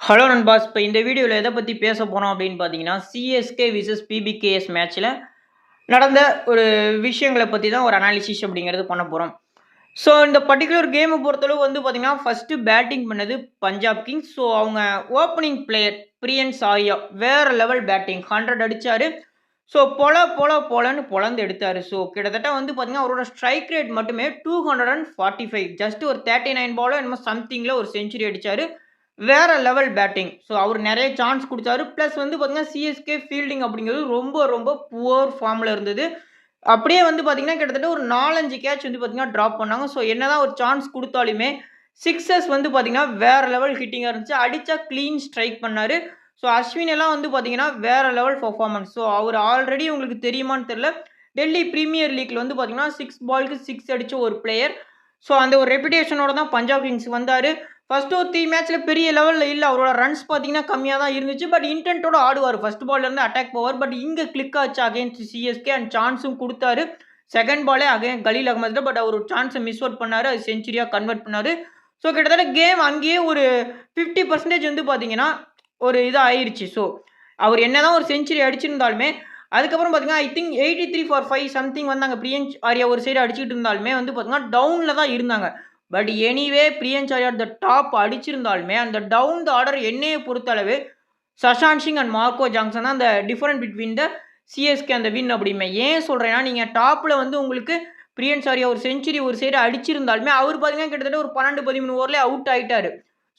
Hello நண்பாஸ் இப்போ இந்த வீடியோவில் எதை பற்றி பேச போகிறோம் அப்படின்னு பார்த்தீங்கன்னா சிஎஸ்கே விசஸ் பிபிகேஎஸ் மேட்ச்சில் நடந்த ஒரு விஷயங்களை பற்றி தான் ஒரு அனாலிசிஸ் அப்படிங்கிறது பண்ண போகிறோம் ஸோ இந்த பர்டிகுலர் கேமை பொறுத்தளவு வந்து பார்த்தீங்கன்னா ஃபஸ்ட்டு பேட்டிங் பண்ணது பஞ்சாப் கிங்ஸ் ஸோ அவங்க ஓப்பனிங் பிளேயர் பிரியன் சாயா வேறு லெவல் பேட்டிங் ஹண்ட்ரட் அடித்தார் ஸோ பொல பொல பொலன்னு பொலந்து எடுத்தார். ஸோ கிட்டத்தட்ட வந்து பார்த்தீங்கன்னா அவரோட ஸ்ட்ரைக் ரேட் மட்டுமே two hundred and forty five just ஒரு தேர்ட்டி நைன் பாலோ என்னமோ சம்திங்கில் ஒரு செஞ்சுரி அடித்தார் வேற லெவல் பேட்டிங் ஸோ அவர் நிறைய சான்ஸ் கொடுத்தாரு. ப்ளஸ் வந்து பார்த்தீங்கன்னா சிஎஸ்கே ஃபீல்டிங் அப்படிங்கிறது ரொம்ப ரொம்ப புவர் ஃபார்மில் இருந்தது. அப்படியே வந்து பார்த்தீங்கன்னா கிட்டத்தட்ட ஒரு நாலஞ்சு கேட்ச் வந்து பார்த்தீங்கன்னா ட்ராப் பண்ணாங்க. ஸோ என்னதான் ஒரு சான்ஸ் கொடுத்தாலுமே சிக்ஸஸ் வந்து பார்த்தீங்கன்னா வேற லெவல் ஹிட்டிங்காக இருந்துச்சு. அடித்தா க்ளீன் ஸ்ட்ரைக் பண்ணார். ஸோ அஸ்வின் எல்லாம் வந்து பார்த்தீங்கன்னா வேற லெவல் பர்ஃபார்மன்ஸ் ஸோ அவர் ஆல்ரெடி உங்களுக்கு தெரியுமான்னு தெரில டெல்லி ப்ரீமியர் லீக்ல வந்து பார்த்தீங்கன்னா சிக்ஸ் பாலுக்கு சிக்ஸ் அடித்த ஒரு பிளேயர் ஸோ அந்த ஒரு ரெப்புடேஷனோட தான் பஞ்சாப் கிங்ஸ் வந்தார். ஃபஸ்ட்டு ஒரு த்ரீ மேட்ச்சில் பெரிய லெவலில் இல்லை. அவரோட ரன்ஸ் பார்த்தீங்கன்னா கம்மியாக தான் இருந்துச்சு. பட் இன்டென்ட்டோட ஆடுவார். ஃபர்ஸ்ட் பால்லேருந்து அட்டாக் போவார். பட் இங்கே கிளிக் ஆச்சு அகேன்ஸ்ட் சிஎஸ்கே அண்ட் சான்ஸும் கொடுத்தாரு. செகண்ட் பாலே அகைன் கலீல் அகமதில் பட் அவர் சான்ஸை மிஸ் அவுட் பண்ணார். அது செஞ்சுரியாக கன்வெர்ட் பண்ணார். ஸோ கிட்டத்தட்ட கேம் அங்கேயே ஒரு ஃபிஃப்டி பர்சன்டேஜ் வந்து பார்த்தீங்கன்னா ஒரு இதாக ஆயிடுச்சு ஸோ அவர் என்ன தான் ஒரு செஞ்சுரி அடிச்சிருந்தாலுமே அதுக்கப்புறம் பார்த்தீங்கன்னா I think eighty three for five something வந்தாங்க. பிரியன்ஸ் ஆரியா ஒரு சைடு அடிச்சுட்டு இருந்தாலுமே வந்து பார்த்தீங்கன்னா டவுனில் தான் இருந்தாங்க. But anyway Priyansh the top அடிச்சிருந்தாலுமே அந்த டவுன் த ஆர்டர் என்னையை பொறுத்தளவு Shashank Singh and Marco Jansen தான் அந்த டிஃபரன்ட் பிட்வீன் த சிஎஸ்கே அந்த வின் அப்படிமே ஏன் சொல்கிறேன்னா நீங்கள் டாப்பில் வந்து உங்களுக்கு பிரியன் சாரியா ஒரு செஞ்சுரி ஒரு சைடு அடிச்சிருந்தாலுமே அவர் பார்த்தீங்கன்னா கிட்டத்தட்ட ஒரு பன்னெண்டு பதிமூணு ஓவர்லேயே அவுட் ஆகிட்டார்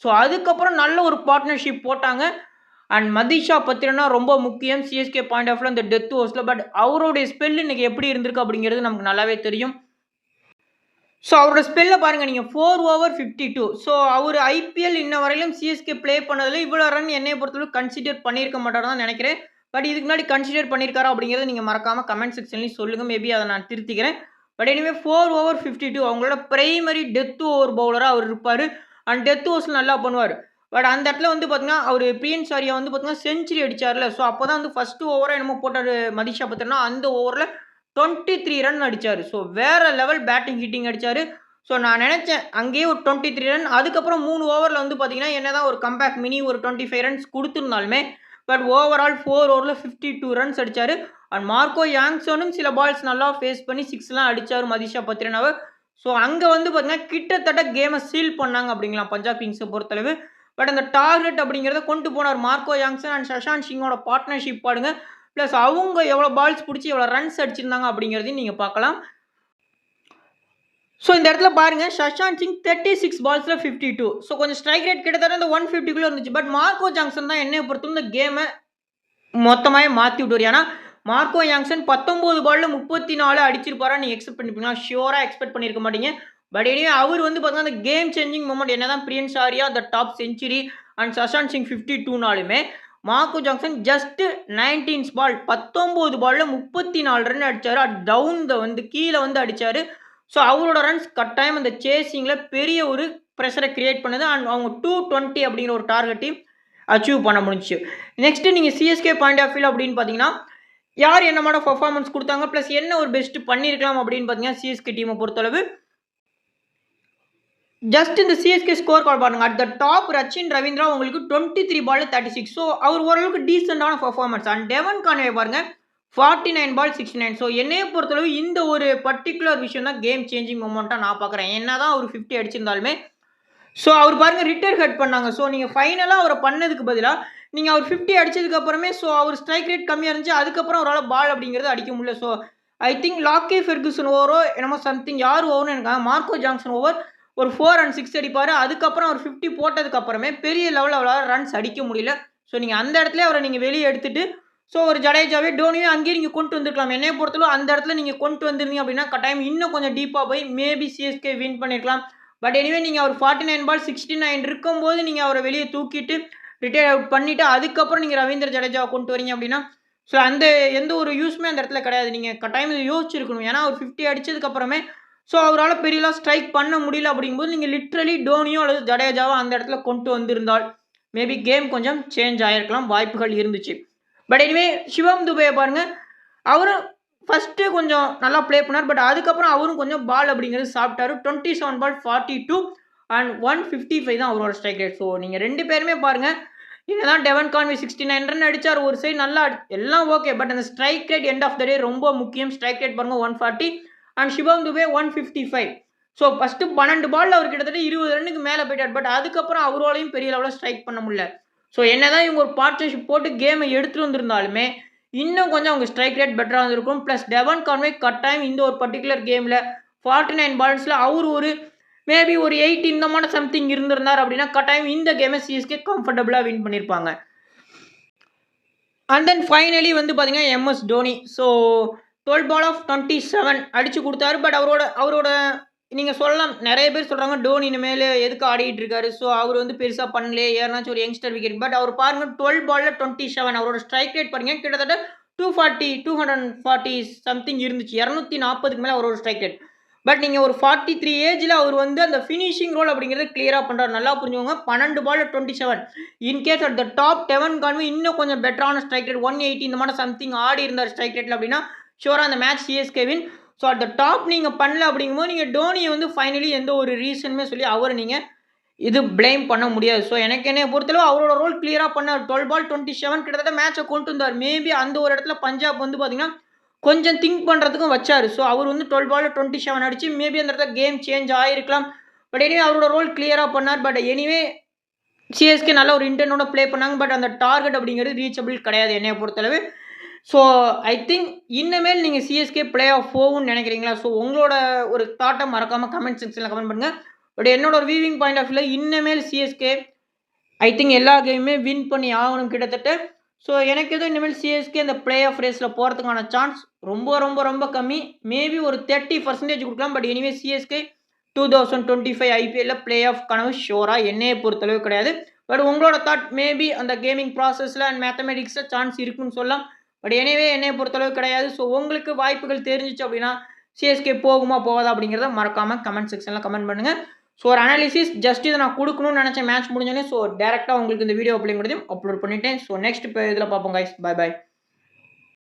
ஸோ அதுக்கப்புறம் நல்ல ஒரு பார்ட்னர்ஷிப் போட்டாங்க. அண்ட் மதிஷா பத்திரனா ரொம்ப முக்கியம் சிஎஸ்கே பாயிண்ட் ஆஃப் அந்த டெத் ஓஸில் பட் அவருடைய ஸ்பெல் இன்றைக்கி எப்படி இருந்திருக்கு அப்படிங்கிறது நமக்கு நல்லாவே தெரியும். ஸோ அவரோட ஸ்பெல்ல பாருங்கள் நீங்கள் four over fifty two so அவர் ஐபிஎல் இன்ன வரையிலும் சிஎஸ்கே ப்ளே பண்ணதில் இவ்வளோ ரன் என்னை பொறுத்தளவு கன்சிடர் பண்ணியிருக்க மாட்டார் தான் நினைக்கிறேன். பட் இதுக்கு முன்னாடி கன்சிடர் பண்ணியிருக்காரா அப்படிங்கிறத நீங்கள் மறக்காமல் கமெண்ட் செக்ஷன்லையும் சொல்லுங்கள் மேபி அதை நான் திருத்திக்கிறேன். But anyway four over fifty two அவங்களோட பிரைமரி டெத் ஓவர் பவுலராக அவர் இருப்பார். அண்ட் டெத் ஓவர்ஸ் நல்லா பண்ணுவார். பட் அந்த இடத்துல வந்து பார்த்தீங்கன்னா அவர் பிரியன் சாரியா வந்து பார்த்தீங்கன்னா செஞ்சுரி அடித்தார்ல ஸோ அப்போ தான் வந்து ஃபஸ்ட்டு ஓவராக என்னமோ போட்டார் மதிஷா பத்திரனா. அந்த ஓவரில் டுவெண்ட்டி த்ரீ ரன் அடித்தார் ஸோ வேறு லெவல் பேட்டிங் ஹிட்டிங் அடித்தார் ஸோ நான் நினச்சேன் அங்கேயே ஒரு டுவெண்ட்டி த்ரீ ரன் அதுக்கப்புறம் மூணு ஓவரில் வந்து பார்த்தீங்கன்னா என்ன தான் ஒரு கம்பேக் மினி ஒரு டுவெண்ட்டி ஃபைவ் ரன்ஸ் கொடுத்துருந்தாலுமே பட் ஓவரால் ஃபோர் ஓவரில் ஃபிஃப்டி டூ ரன்ஸ் அடித்தார் அண்ட் மார்க்கோ யாங்ஸோனும் சில பால்ஸ் நல்லா ஃபேஸ் பண்ணி சிக்ஸ்லாம் அடித்தார் மதிஷா பத்ரினாவை. ஸோ அங்கே வந்து பார்த்தீங்கன்னா கிட்டத்தட்ட கேமை சீல் பண்ணாங்க அப்படிங்களாம் பஞ்சாப் கிங்ஸை பொறுத்தளவு. பட் அந்த டார்கெட் அப்படிங்கிறத கொண்டு போனார் மார்க்கோ யாங்ஸன் அண்ட் சஷாந்த் சிங்கோட பார்ட்னர்ஷிப் பாடுங்க ப்ளஸ் அவங்க எவ்வளோ பால்ஸ் பிடிச்சி எவ்வளோ ரன்ஸ் அடிச்சிருந்தாங்க அப்படிங்கிறதையும் நீங்கள் பார்க்கலாம். ஸோ இந்த இடத்துல பாருங்கள் சஷாந்த் சிங் தேர்ட்டி சிக்ஸ் பால்ஸில் ஃபிஃப்டி டூ ஸோ கொஞ்சம் ஸ்ட்ரைக் ரேட் கிட்டத்தட்ட இந்த ஒன் ஃபிஃப்டிக்குள்ளே இருந்துச்சு. பட் மார்க்கோ ஜாங்சன் தான் என்னை பொறுத்தும் இந்த கேமை மொத்தமாகவே மாற்றி விட்டுவார் ஏன்னா மார்க்கோ யாங்சன் பத்தொம்போது பாலில் முப்பத்தி நாலு அடிச்சிருப்பாரா நீங்கள் எக்ஸ்பெக்ட் பண்ணிப்பீங்களா ஷியோராக எக்ஸ்பெக்ட் பண்ணியிருக்க மாட்டீங்க. பட் எனவே அவர் வந்து பார்த்தீங்கன்னா அந்த கேம் சேஞ்சிங் மூமெண்ட் என்ன தான் Priyansh Arya the top century and Shashank Singh fifty டூனாலுமே Marco Jackson just nineteens ball பத்தொம்போது பாலில் முப்பத்தி நாலு ரன் அடித்தார் டவுன் த வந்து கீழே வந்து அடித்தார் ஸோ அவரோட ரன்ஸ் கட்டாயம் அந்த சேசிங்கில் பெரிய ஒரு ப்ரெஷரை கிரியேட் பண்ணுது. அண்ட் அவங்க டூ டுவெண்ட்டி அப்படிங்கிற ஒரு டார்கெட்டையும் அச்சீவ் பண்ண முடிஞ்சு நெக்ஸ்ட்டு நீங்கள் சிஎஸ்கே பாயிண்ட் ஆஃப் வியூ அப்படின்னு பார்த்தீங்கன்னா யார் என்னமான பர்ஃபார்மன்ஸ் கொடுத்தாங்க? ப்ளஸ் என்ன ஒரு பெஸ்ட்டு பண்ணியிருக்கலாம் அப்படின்னு பார்த்தீங்கன்னா சிஎஸ்கே டீமை பொறுத்தளவு ஜஸ்ட் இந்த சிஎஸ்கே ஸ்கோர் கார்டு பாருங்க. At the top Rachin Ravindra உங்களுக்கு twenty three ball thirty six so அவர் ஓரளவுக்கு டீசெண்டான பர்ஃபார்மன்ஸ் அண்ட் டெவன் கான்வே பாருங்க. Forty nine ball sixty nine so என்னையை பொறுத்தளவு இந்த ஒரு பர்டிகுலர் விஷயம் தான் கேம் சேஞ்சிங் மூமெண்ட்டாக நான் பார்க்குறேன். என்ன தான் அவர் ஃபிஃப்டி அடிச்சிருந்தாலுமே. ஸோ அவர் பாருங்கள் ரிட்டையர் ஹெட் பண்ணாங்க. ஸோ நீங்கள் ஃபைனலாக அவரை பண்ணதுக்கு பதிலாக நீங்கள் அவர் ஃபிஃப்டி அடித்ததுக்கப்புறமே ஸோ அவர் ஸ்ட்ரைக் ரேட் கம்மியாக இருந்துச்சு. அதுக்கப்புறம் அவரால் பால் அப்படிங்கிறது அடிக்க முடியல. So I think Lockie Ferguson ஓவரோ என்னமோ சம்திங் யார் ஓவர்னு எனக்கு மார்க்கோ ஜாங்சன் ஓவர் ஒரு ஃபோர் அண்ட் சிக்ஸ் அடிப்பார். அதுக்கப்புறம் அவர் ஃபிஃப்டி போட்டதுக்கு அப்புறமே பெரிய லெவலில் அவரால் ரன்ஸ் அடிக்க முடியல. ஸோ நீங்கள் அந்த இடத்துல அவரை நீங்கள் வெளியே எடுத்துட்டு ஸோ ஒரு ஜடேஜாவே டோனியே அங்கேயே நீங்கள் கொண்டு வந்திருக்கலாம். என்னைய பொறுத்தளவு அந்த இடத்துல நீங்கள் கொண்டு வந்திருந்தீங்க அப்படின்னா கட்டாயம் இன்னும் கொஞ்சம் டீப்பாக போய் மேபி சிஎஸ்கே வின் பண்ணியிருக்கலாம் பட் எனிவே நீங்கள் அவர் forty nine ball sixty nine இருக்கும்போது நீங்கள் அவரை வெளியே தூக்கிட்டு ரிட்டையர் அவுட் பண்ணிவிட்டு அதுக்கப்புறம் நீங்கள் ரவீந்திர ஜடேஜாவை கொண்டு வரீங்க அப்படின்னா ஸோ அந்த எந்த ஒரு யூஸுமே அந்த இடத்துல கிடையாது. நீங்கள் கட்டாயம் இதை யோசிச்சிருக்கணும். ஏன்னா அவர் ஃபிஃப்டி அடிச்சதுக்கப்புறமே ஸோ அவரால் பெரியலாம் ஸ்ட்ரைக் பண்ண முடியல அப்படிங்கும்போது நீங்கள் லிட்ரலி டோனியோ அல்லது ஜடேஜாவோ அந்த இடத்துல கொண்டு வந்திருந்தால் மேபி கேம் கொஞ்சம் சேஞ்ச் ஆகிருக்கலாம் வாய்ப்புகள் இருந்துச்சு. பட் எனிவே சிவம் துபையை பாருங்கள் அவரும் ஃபஸ்ட்டு கொஞ்சம் நல்லா ப்ளே பண்ணார். பட் அதுக்கப்புறம் அவரும் கொஞ்சம் பால் அப்படிங்கிறது சாப்பிட்டாரு. Twenty seven ball forty two and one fifty five தான் அவரோட ஸ்ட்ரைக் ரேட் ஸோ நீங்கள் ரெண்டு பேருமே பாருங்கள் என்னதான் Devon Conway sixty nine run அடித்தார் ஒரு சைடு நல்லா எல்லாம் ஓகே பட் அந்த strike rate end of the day ரொம்ப முக்கியம். ஸ்ட்ரைக் ரேட் பாருங்க one forty and Shivam Dube one fifty five so first பன்னெண்டு பாலில் அவர் கிட்டத்தட்ட இருபது ரன்னுக்கு மேலே போயிட்டார். பட் அதுக்கப்புறம் அவராலையும் பெரிய லெவலில் ஸ்ட்ரைக் பண்ண முடியல. ஸோ என்னதான் இவங்க ஒரு பார்ட்னர்ஷிப் போட்டு கேமை எடுத்துகிட்டு வந்திருந்தாலுமே இன்னும் கொஞ்சம் அவங்க ஸ்ட்ரைக் ரேட் பெட்டராக இருந்திருக்கும். ப்ளஸ் டெவன் கான்வே கட்டாயம் இந்த ஒரு பர்டிகுலர் கேமில் ஃபார்ட்டி நைன் பால்ஸில் அவர் ஒரு மேபி ஒரு எயிட் இந்த மாதிரி சம்திங் இருந்திருந்தார் அப்படின்னா கட்டாயம் இந்த கேமை சிஎஸ்கே கம்ஃபர்டபுளாக வின் பண்ணியிருப்பாங்க அண்ட் தென் ஃபைனலி வந்து பார்த்தீங்கன்னா MS Dhoni so twelve ball of twenty seven அடிச்சு கொடுத்தாரு. பட் அவரோட அவரோட நீங்கள் சொல்லலாம் நிறைய பேர் சொல்கிறாங்க டோனி இனிமேல் எதுக்கு ஆடிட்டு இருக்காரு? ஸோ அவர் வந்து பெருசாக பண்ணலையே யாருனாச்சும் ஒரு யங்ஸ்டர் விக்கெட் பட் அவர் பாருங்க டுவெல் பாலில் டுவெண்ட்டி செவன் அவரோட ஸ்ட்ரைக் ரேட் பாருங்க கிட்டத்தட்ட two forty two hundred forty something இருந்துச்சு. இரநூத்தி நாற்பதுக்கு மேலே அவரோட ஸ்ட்ரைக் ரேட் பட் நீங்கள் ஒரு ஃபார்ட்டி த்ரீ ஏஜில் அவர் வந்து அந்த ஃபினிஷிங் ரோல் அப்படிங்கிறது கிளியராக பண்ணுறாரு நல்லா புரிஞ்சுக்கோங்க பன்னெண்டு ball twenty seven in case at the top Devon Conway இன்னும் கொஞ்சம் பெட்டரான ஸ்ட்ரைக் ரேட் ஒன் எயிட்டி இந்த மாதிரி சம்திங் ஆடி இருந்தார் ஸ்ட்ரைக் ரேட்டில் அப்படின்னா ஷோராக அந்த மேட்ச் சிஎஸ்கேவின் ஸோ அட் த டாப் நீங்கள் பண்ணல அப்படிங்கும்போது நீங்கள் டோனியை வந்து ஃபைனலி எந்த ஒரு ரீசனுமே சொல்லி அவரை நீங்கள் இது ப்ளேம் பண்ண முடியாது. ஸோ எனக்கு என்னை பொறுத்தளவு அவரோட ரோல் கிளியராக பண்ணார் டுவெல் பால் டுவெண்ட்டி செவன் கிட்டத்தட்ட மேட்ச்சை கொண்டு வந்தார். மேபி அந்த ஒரு இடத்துல பஞ்சாப் வந்து பார்த்தீங்கன்னா கொஞ்சம் திங்க் பண்ணுறதுக்கும் வச்சார். ஸோ அவர் வந்து டுவெல் பால் டுவெண்ட்டி செவன் அடிச்சு மேபி அந்த இடத்துல கேம் சேஞ்ச் ஆகிருக்கலாம் பட் எனிவே அவரோட ரோல் கிளியராக பண்ணார். பட் எனிவே சிஎஸ்கே நல்ல ஒரு இன்டர்னோட ப்ளே பண்ணாங்க. பட் அந்த டார்கெட் அப்படிங்கிறது ரீச்சபிள் கிடையாது என்னைய பொறுத்தளவு. ஸோ ஐ திங்க் இன்னமேல் நீங்கள் சிஎஸ்கே பிளே ஆஃப் போகும்னு நினைக்கிறீங்களா? ஸோ உங்களோட ஒரு தாட்டை மறக்காமல் கமெண்ட் செக்ஷனில் கமெண்ட் பண்ணுங்கள் பட் என்னோட ஒரு வியூவிங் பாயிண்ட் ஆஃப் வியூவில் இன்னமேல் சிஎஸ்கே ஐ திங்க் எல்லா கேமுமே வின் பண்ணி ஆகணும் கிட்டத்தட்ட. ஸோ எனக்கு எதுவும் இனிமேல் சிஎஸ்கே அந்த பிளே ஆஃப் ரேஸில் போகிறதுக்கான சான்ஸ் ரொம்ப ரொம்ப ரொம்ப கம்மி. மேபி ஒரு தேர்ட்டி பர்சன்டேஜ் கொடுக்கலாம். But anyway CSK two thousand twenty five ஐபிஎல்ல பிளே ஆஃப் கனவு ஷோராக என்னையை பொறுத்தளவு கிடையாது. பட் உங்களோட தாட் மேபி அந்த கேமிங் ப்ராசஸில் அண்ட் மேத்தமெட்டிக்ஸில் சான்ஸ் இருக்குன்னு சொல்லலாம். பட் எனவே என்னையை பொறுத்தளவு கிடையாது. ஸோ உங்களுக்கு வாய்ப்புகள் தெரிஞ்சிச்சு அப்படின்னா சிஎஸ்கே போகுமா போகாதா அப்படிங்கிறத மறக்காமல் கமெண்ட் செக்ஷனில் கமெண்ட் பண்ணுங்கள் ஸோ ஒரு அனாலிசிஸ் ஜஸ்ட் இதை நான் கொடுக்கணும்னு நினச்ச மேட்ச் முடிஞ்சோடனே. ஸோ டேரெக்டாக உங்களுக்கு இந்த வீடியோ அப்படிங்கிறதையும் அப்லோட் பண்ணிட்டேன். ஸோ நெக்ஸ்ட் இப்போ இதில் பார்ப்போம் கைஸ் பை பை